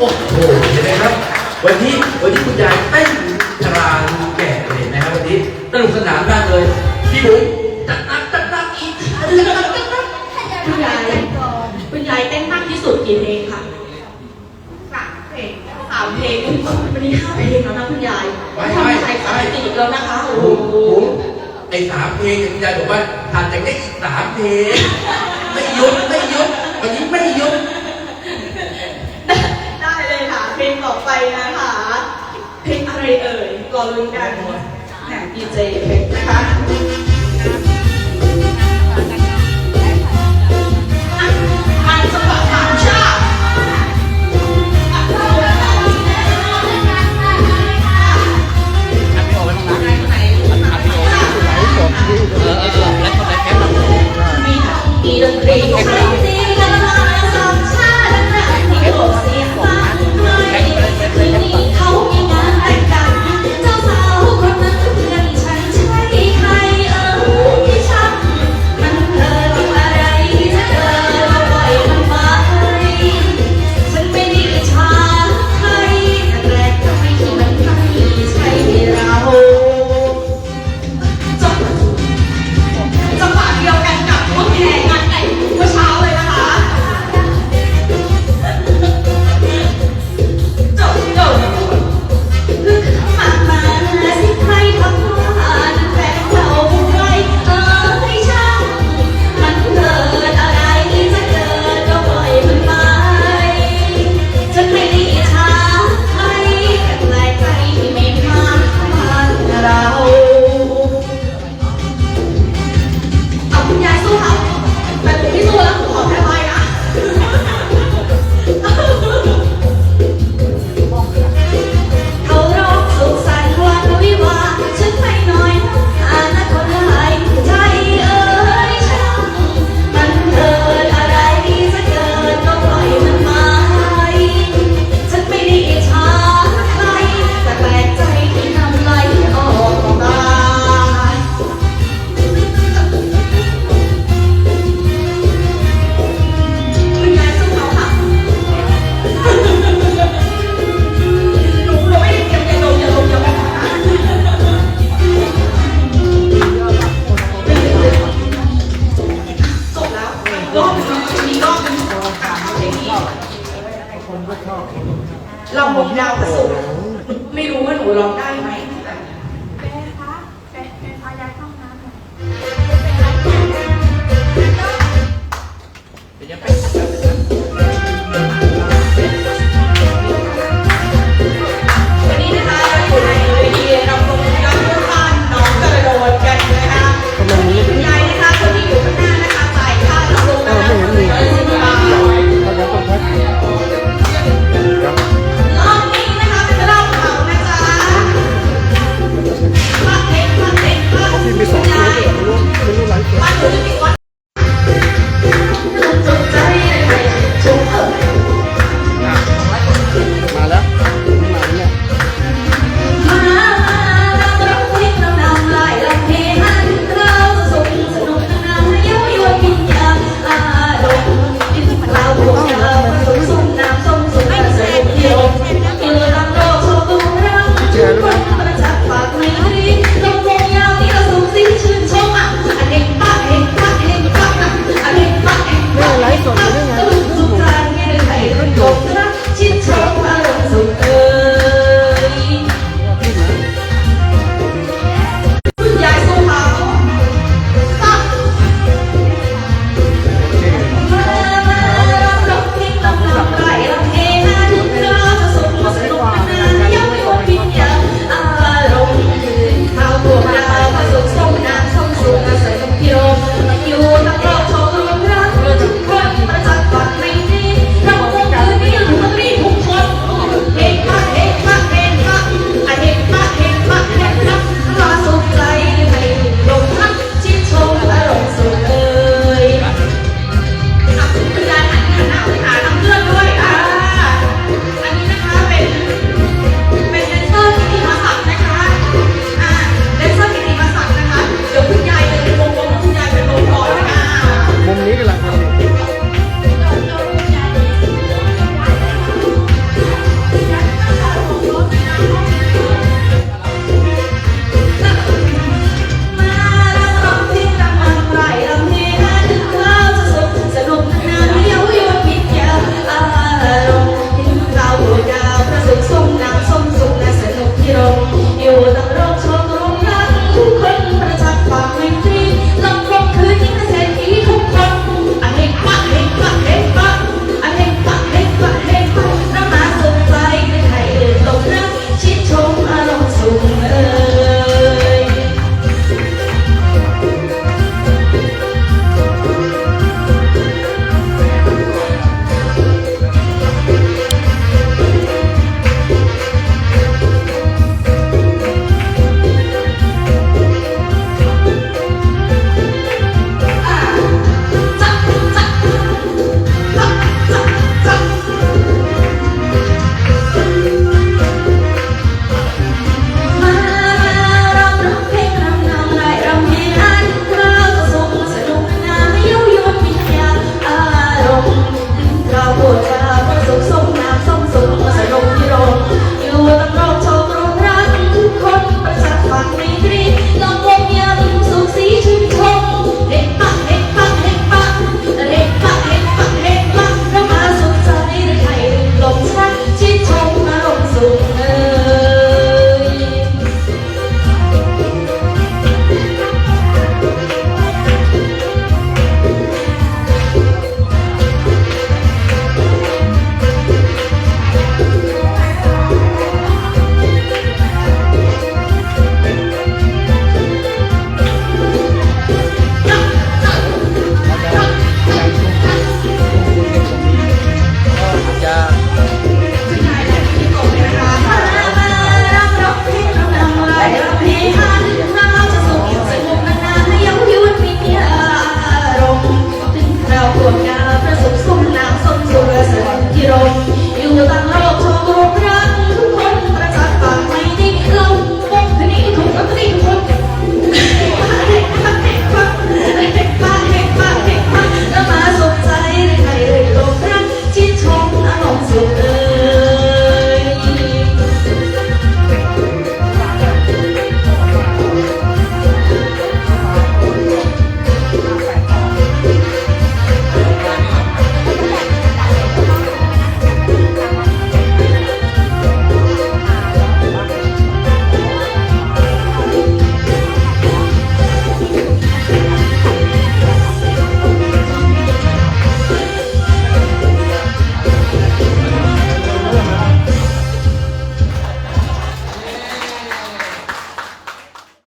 โอ้โหเห็นไหมครับ วันนี้วันนี้คุณยายเต้นชรางแก่เห็นไหมครับวันนี้ตลกสนานมากเลยพี่บุ๋มตัดตักตัดตักอีกคุณยายคุณยายเต้นมากที่สุดกี่เพลงคะสามเพลงสามเพลงวันนี้ห้าเพลงแล้วนะคุณยายไม่ใส่สามติแล้วนะคะโอ้โหไอ้สามเพลงคุณยายบอกว่าถัดจากนี้สามเพลงไม่ยุบไม่ยุบวันนี้ไม่ยุบ ไปนะคะเพลงอะไรเอ่ยรอลุ้นกันนะดีเจเพชงนะคะ logró 谁给来